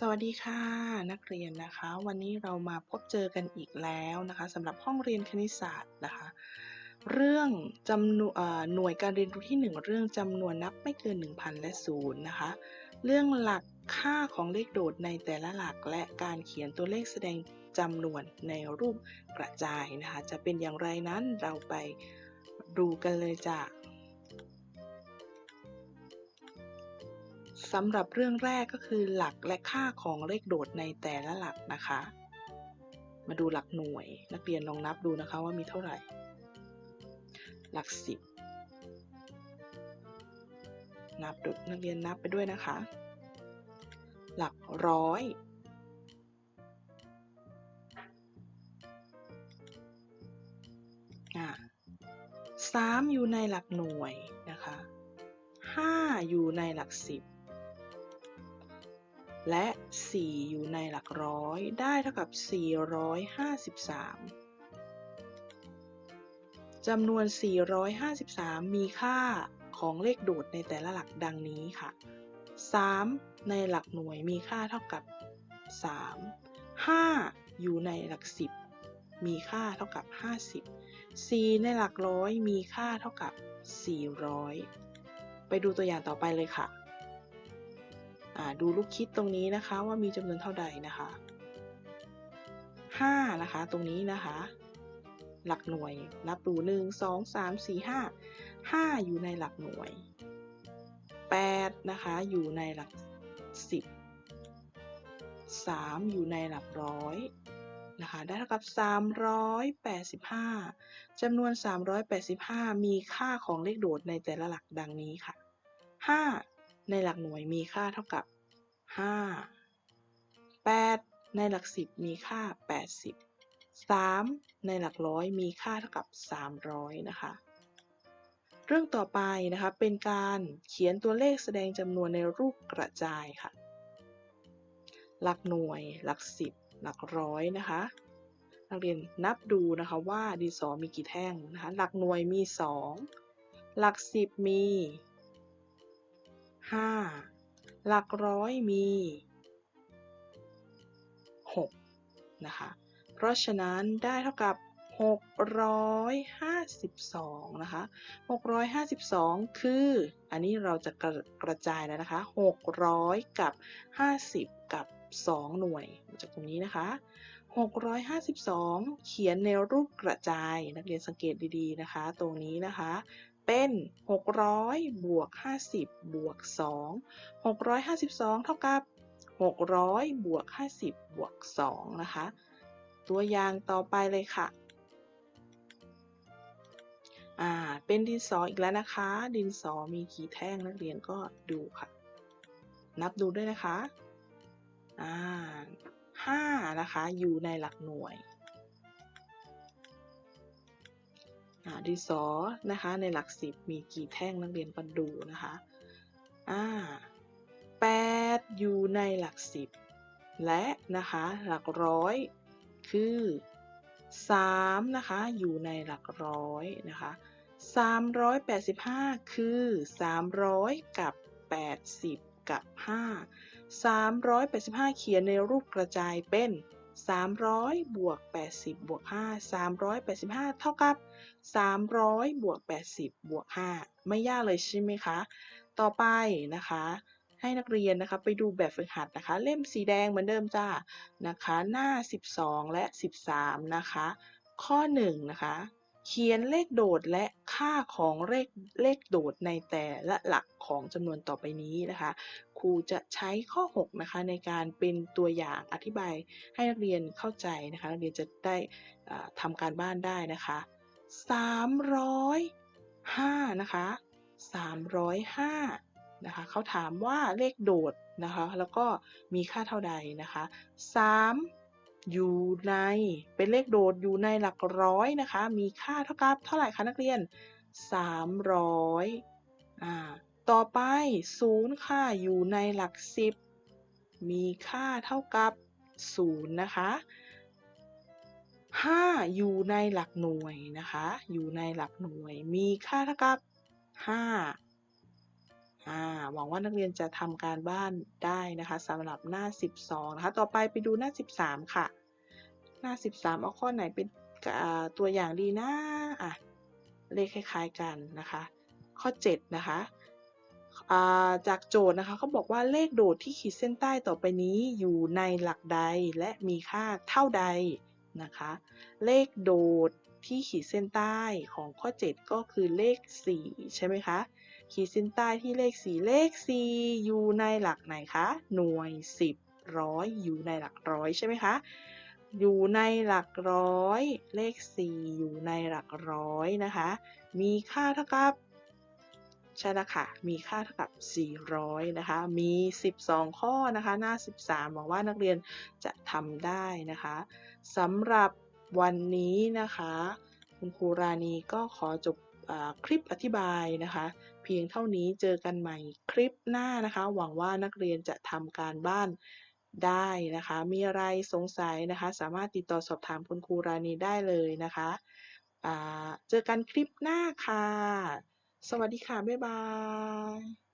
สวัสดีค่ะ นักเรียนนะคะ วันนี้เรามาพบเจอกันอีกแล้วนะคะสำหรับห้องเรียนคณิตศาสตร์นะคะ เรื่องจำนวนหน่วยการเรียนรู้ที่ 1 เรื่องจำนวนนับไม่เกิน 1,000 และศูนย์นะคะ เรื่องหลักค่าของเลขโดดในแต่ละหลักและการเขียนตัวเลขแสดงจำนวนในรูปกระจายนะคะ จะเป็นอย่างไรนั้นเราไปดูกันเลยจ้ะ สำหรับเรื่องแรกก็คือหลักและค่าของเลขโดดในแต่ละหลักนะคะ มาดูหลักหน่วย นักเรียนลองนับดูนะคะว่ามีเท่าไหร่ หลักสิบนับดูนักเรียนนับไปด้วยนะคะ หลักร้อยอะสามอยู่ในหลักหน่วยนะคะห้าอยู่ในหลักสิบ และ 4 อยู่ในหลักร้อย ได้เท่ากับ 453 จำนวน 453 มีค่าของเลขโดดในแต่ละหลักดังนี้ค่ะ 3 ในหลักหน่วยมีค่าเท่ากับ 3 5 อยู่ในหลัก 10 มีค่าเท่ากับ 50 4 ในหลักร้อยมีค่าเท่ากับ 400 ไปดูตัวอย่างต่อไปเลยค่ะ ดูลูกคิดตรงนี้นะคะว่ามีจำนวนเท่าใดนะคะ5นะคะ ตรงนี้นะคะ หลักหน่วยนับดู1 2 3 4 5 5 อยู่ในหลักหน่วย 8 นะคะ อยู่ในหลัก 10 3 อยู่ในหลักร้อยนะคะได้เท่ากับ 385 จำนวน 385 มีค่าของเลขโดดในแต่ละหลักดังนี้ค่ะ 5 ในหลักหน่วยมีค่าเท่ากับ 5 8 ในหลัก 10 มีค่า 80 3 ในหลักร้อยมีค่าเท่ากับ 300 นะคะ เรื่องต่อไปนะคะเป็นการเขียนตัวเลขแสดงจำนวนในรูปกระจายค่ะ หลักหน่วย หลัก 10 หลักร้อยนะคะนักเรียนนับดูนะคะว่าดินสอมีกี่แท่งนะคะ หลักหน่วยมี 2 หลัก 10 มี 5 หลักร้อยมี 6 นะคะ เพราะฉะนั้นได้เท่ากับ 652 นะคะ 652 คือ อันนี้เราจะกระกระจายแล้วนะคะ 600 กับ 50 กับ 2 หน่วย จากตรงนี้นะคะ 652 เขียนในรูปกระจาย นักเรียนสังเกตดีๆนะคะ ตรงนี้นะคะ เป็น 600 บวก 50 บวก 2 652 เท่ากับ 600 บวก 50 บวก 2 นะคะ ตัวอย่างต่อไปเลยค่ะ อ่า เป็นดินสออีกแล้วนะคะ ดินสอมีกี่แท่งนักเรียนก็ดูค่ะ นับดูด้วยนะคะ อ่าห้านะคะ อยู่ในหลักหน่วย ดินสอนะคะในหลักสิบมีกี่แท่งนักเรียนก็ดูนะคะอ่าแปดอยู่ในหลักสิบและนะคะหลักร้อยคือ3นะคะอยู่ในหลักร้อยนะคะ385 คือ 300 กับ 80 กับ 5 385 เขียนในรูปกระจายเป็น 300บวก80บวก5 385 เท่ากับ 300บวก80บวก5ไม่ยากเลยใช่ไหมคะ ต่อไปนะคะ ให้นักเรียนนะคะไปดูแบบฝึกหัดนะคะ เล่มสีแดงเหมือนเดิมจ้านะคะ หน้า 12 และ 13 นะคะ ข้อ1นะคะ เขียนเลขโดดและค่าของเลขเลขโดดในแต่ละหลักของจำนวนต่อไปนี้นะคะ ครูจะใช้ข้อ 6 นะคะในการเป็นตัวอย่างอธิบายให้นักเรียนเข้าใจนะคะนักเรียนจะได้ทำการบ้านได้นะคะ 305 นะคะ 305 นะคะเขาถามว่าเลขโดดนะคะ แล้วก็มีค่าเท่าใดนะคะ3 อยู่ในเป็นเลขโดดอยู่ในหลักร้อยนะคะ มีค่าเท่ากับเท่าไหร่คะนักเรียน 300อ่าต่อไป0ค่ะอยู่ในหลัก10มีค่าเท่ากับ0นย์นะคะ5 อยู่ในหลักหน่วยนะคะ อยู่ในหลักหน่วย มีค่าเท่ากับ5อ่า หวังว่านักเรียนจะทำการบ้านได้นะคะสำหรับหน้า 12 นะคะ ต่อไปไปดูหน้า 13 ค่ะ หน้า 13 เอาข้อไหนเป็นตัวอย่างดีนะอะเลขคล้ายๆกันนะคะ ข้อ 7 นะคะาจากโจทย์นะคะเขาบอกว่าเลขโดดที่ขีดเส้นใต้ต่อไปนี้อยู่ในหลักใดและมีค่าเท่าใดนะคะ เลขโดดที่ขีดเส้นใต้ของข้อ 7 ก็คือเลข 4 ใช่ไหมคะ ขีดเส้นใต้ที่เลข 4 เลข 4 อยู่ในหลักไหนคะ หน่วย 10 ร้อยอยู่ในหลักร้อยใช่ไหมคะ อยู่ในหลักร้อย เลข 4 อยู่ในหลักร้อยนะคะ มีค่าเท่ากับใช่แล้วค่ะ มีค่าเท่ากับ 400 นะคะ มี 12 ข้อนะคะ หน้า 13 หวังว่านักเรียนจะทำได้นะคะสำหรับวันนี้นะคะ คุณครูราณีก็ขอจบ คลิปอธิบายนะคะ เพียงเท่านี้เจอกันใหม่คลิปหน้านะคะ หวังว่านักเรียนจะทำการบ้านได้นะคะ มีอะไรสงสัยนะคะ สามารถติดต่อสอบถามคุณครูรานีได้เลยนะคะเจอกันคลิปหน้าค่ะ สวัสดีค่ะ บ๊ายบาย